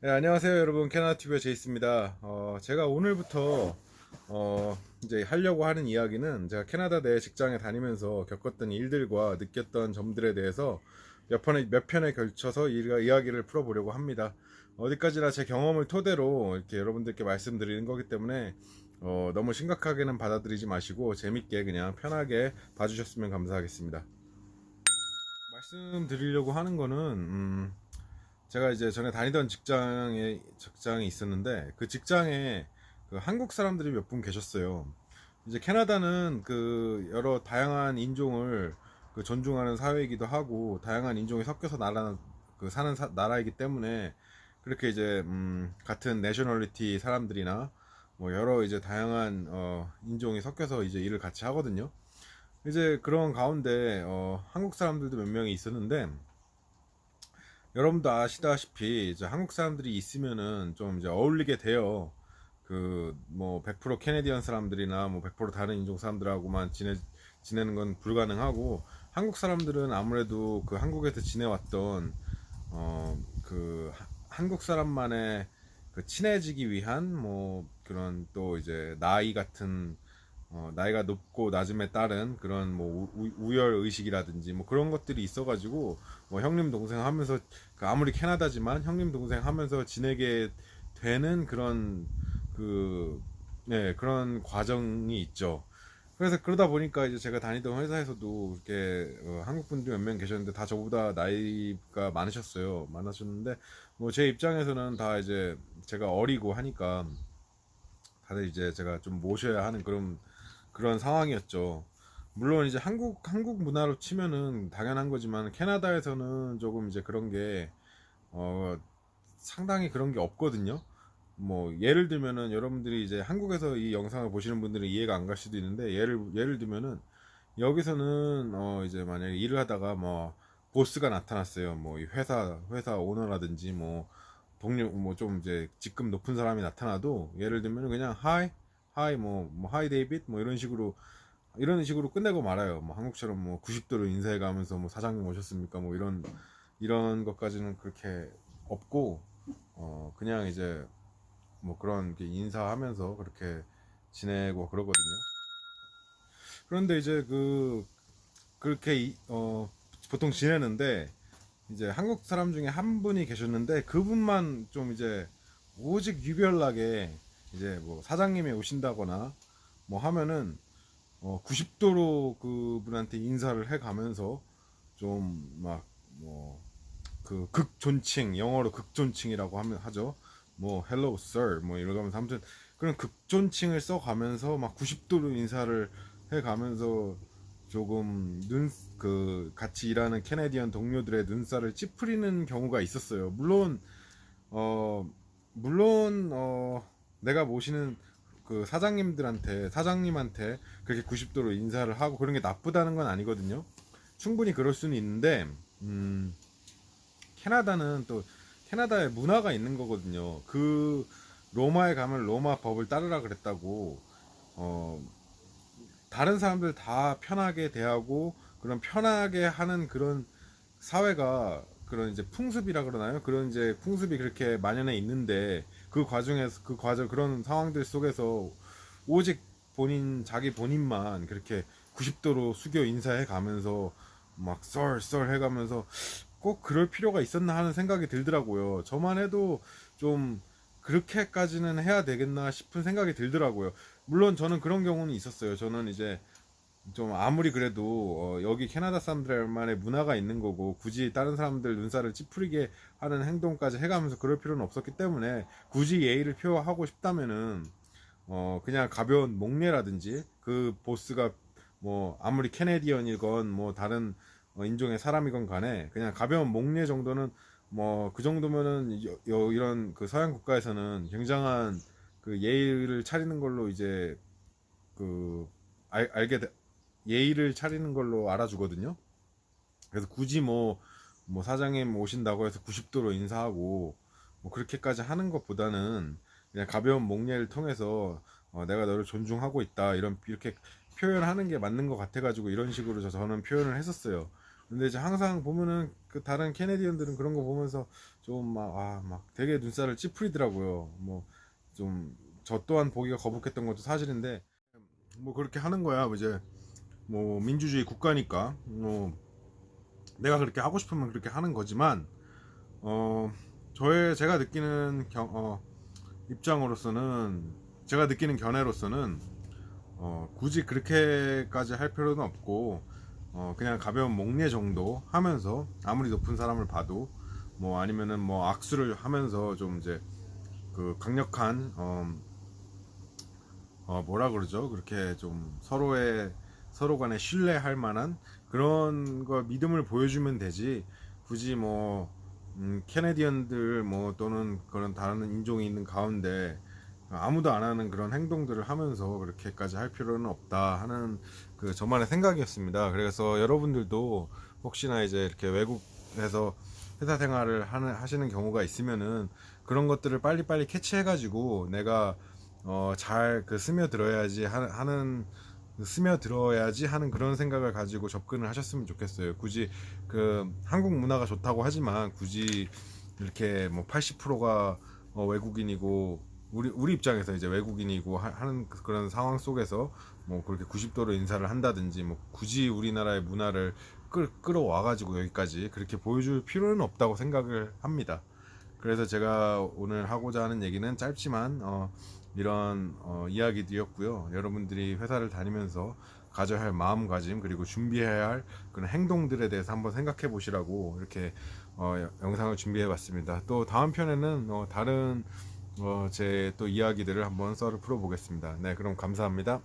네, 안녕하세요 여러분. 캐나다TV의 제이스입니다. 어, 제가 오늘부터 어, 이제 하려고 하는 이야기는 제가 캐나다 내 직장에 다니면서 겪었던 일들과 느꼈던 점들에 대해서 몇 편에, 몇 편에 걸쳐서 이, 이야기를 풀어보려고 합니다. 어디까지나 제 경험을 토대로 이렇게 여러분들께 말씀드리는 거기 때문에 어, 너무 심각하게는 받아들이지 마시고 재밌게 그냥 편하게 봐주셨으면 감사하겠습니다. 말씀드리려고 하는 거는 음, 제가 이제 전에 다니던 직장에 직장이 있었는데 그 직장에 그 한국 사람들이 몇 분 계셨어요. 이제 캐나다는 그 여러 다양한 인종을 그 존중하는 사회이기도 하고 다양한 인종이 섞여서 나라 그 사는 사- 나라이기 때문에 그렇게 이제 음 같은 내셔널리티 사람들이나 뭐 여러 이제 다양한 어 인종이 섞여서 이제 일을 같이 하거든요. 이제 그런 가운데 어 한국 사람들도 몇 명이 있었는데 여러분도 아시다시피 이제 한국 사람들이 있으면은 좀 이제 어울리게 돼요. 그 뭐 100% 캐네디언 사람들이나 뭐 100% 다른 인종 사람들하고만 지내 지내는 건 불가능하고 한국 사람들은 아무래도 그 한국에서 지내왔던 어 그 한국 사람만의 그 친해지기 위한 뭐 그런 또 이제 나이 같은 어, 나이가 높고 낮음에 따른 그런 뭐 우, 우열 의식이라든지 뭐 그런 것들이 있어가지고 뭐 형님 동생 하면서 그 아무리 캐나다지만 형님 동생 하면서 지내게 되는 그런 그 네, 그런 과정이 있죠. 그래서 그러다 보니까 이제 제가 다니던 회사에서도 이렇게 어, 한국 분들이 몇명 계셨는데 다 저보다 나이가 많으셨어요. 많으셨는데 뭐 제 입장에서는 다 이제 제가 어리고 하니까 다들 이제 제가 좀 모셔야 하는 그런 그런 상황이었죠. 물론 이제 한국 한국 문화로 치면은 당연한 거지만 캐나다에서는 조금 이제 그런 게 어, 상당히 그런 게 없거든요. 뭐 예를 들면은 여러분들이 이제 한국에서 이 영상을 보시는 분들은 이해가 안 갈 수도 있는데 예를 예를 들면은 여기서는 어 이제 만약에 일을 하다가 뭐 보스가 나타났어요. 뭐 이 회사 회사 오너라든지 뭐 동료 뭐 좀 이제 직급 높은 사람이 나타나도 예를 들면은 그냥 하이 하이 뭐 뭐 하이 데이빗 뭐 이런 식으로 이런 식으로 끝내고 말아요. 뭐 한국처럼 뭐 90도로 인사해 가면서 뭐 사장님 오셨습니까? 뭐 이런 이런 것까지는 그렇게 없고 어 그냥 이제 뭐 그런 인사하면서 그렇게 지내고 그러거든요. 그런데 이제 그 그렇게 이- 어 보통 지내는데 이제 한국 사람 중에 한 분이 계셨는데 그분만 좀 이제 오직 유별나게 이제 뭐 사장님이 오신다거나 뭐 하면은 어 90도로 그분한테 인사를 해 가면서 좀 막 뭐 그 극존칭 영어로 극존칭이라고 하면 하죠. 뭐 hello sir 뭐 이러면서 아무튼 그런 극존칭을 써 가면서 막 90도로 인사를 해 가면서 조금 눈 그 같이 일하는 캐네디언 동료들의 눈살을 찌푸리는 경우가 있었어요. 물론 어 물론 어 내가 모시는 그 사장님들한테 사장님한테 그렇게 90도로 인사를 하고 그런 게 나쁘다는 건 아니거든요. 충분히 그럴 수는 있는데 음 캐나다는 또 캐나다의 문화가 있는 거거든요. 그 로마에 가면 로마 법을 따르라 그랬다고 어 다른 사람들 다 편하게 대하고 그런 편하게 하는 그런 사회가 그런 이제 풍습이라 그러나요? 그런 이제 풍습이 그렇게 만연해 있는데 그 과정에서 그 과정 그런 상황들 속에서 오직 본인 자기 본인만 그렇게 90도로 숙여 인사해 가면서 막 썰썰 해가면서 꼭 그럴 필요가 있었나 하는 생각이 들더라고요. 저만 해도 좀 그렇게까지는 해야 되겠나 싶은 생각이 들더라고요. 물론 저는 그런 경우는 있었어요. 저는 이제 좀 아무리 그래도 어, 여기 캐나다 사람들만의 문화가 있는 거고 굳이 다른 사람들 눈살을 찌푸리게 하는 행동까지 해가면서 그럴 필요는 없었기 때문에 굳이 예의를 표하고 싶다면은 어 그냥 가벼운 목례라든지 그 보스가 뭐 아무리 캐네디언이건 뭐 다른 어, 인종의 사람이건 간에 그냥 가벼운 목례 정도는 뭐 그 정도면은 여, 여- 이런 그 서양 국가에서는 굉장한 그 예의를 차리는 걸로 이제 그 알, 알게 돼- 예의를 차리는 걸로 알아주거든요. 그래서 굳이 뭐, 뭐 사장님 오신다고 해서 90도로 인사하고 뭐 그렇게까지 하는 것보다는 그냥 가벼운 목례를 통해서 어, 내가 너를 존중하고 있다 이런 이렇게 표현하는 게 맞는 것 같아가지고 이런 식으로 저- 저는 표현을 했었어요. 근데 이제 항상 보면은 그 다른 캐네디언들은 그런 거 보면서 좀막아 막 되게 눈살을 찌푸리더라고요. 뭐 좀 저 또한 보기가 거북했던 것도 사실인데 뭐 그렇게 하는 거야. 뭐 이제 뭐 민주주의 국가니까 뭐 내가 그렇게 하고 싶으면 그렇게 하는 거지만 어 저의 제가 느끼는 경, 어, 입장으로서는 제가 느끼는 견해로서는 어, 굳이 그렇게까지 할 필요는 없고 어, 그냥 가벼운 목례 정도 하면서 아무리 높은 사람을 봐도 뭐 아니면은 뭐 악수를 하면서 좀 이제 그 강력한 어, 어 뭐라 그러죠? 그렇게 좀 서로의 서로 간에 신뢰할 만한 그런 거 믿음을 보여주면 되지 굳이 뭐 음, 캐네디언들 뭐 또는 그런 다른 인종이 있는 가운데 아무도 안 하는 그런 행동들을 하면서 그렇게까지 할 필요는 없다 하는 그 저만의 생각이었습니다. 그래서 여러분들도 혹시나 이제 이렇게 외국에서 회사 생활을 하는 하시는 경우가 있으면은 그런 것들을 빨리빨리 캐치해가지고 내가 어, 잘 그 스며들어야지 하- 하는 그 스며들어야지 하는 그런 생각을 가지고 접근을 하셨으면 좋겠어요. 굳이 그 한국 문화가 좋다고 하지만 굳이 이렇게 뭐 80%가 어, 외국인이고 우리 우리 입장에서 이제 외국인이고 하, 는 그런 상황 속에서 뭐 그렇게 90도로 인사를 한다든지 뭐 굳이 우리나라의 문화를 끌, 끌어와 가지고 여기까지 그렇게 보여줄 필요는 없다고 생각을 합니다. 그래서 제가 오늘 하고자 하는 얘기는 짧지만 어, 이런 어, 이야기들이었고요. 여러분들이 회사를 다니면서 가져야 할 마음가짐 그리고 준비해야 할 그런 행동들에 대해서 한번 생각해 보시라고 이렇게 어, 여- 영상을 준비해 봤습니다. 또 다음 편에는 어, 다른 어, 제 또 이야기들을 한번 썰을 풀어 보겠습니다. 네, 그럼 감사합니다.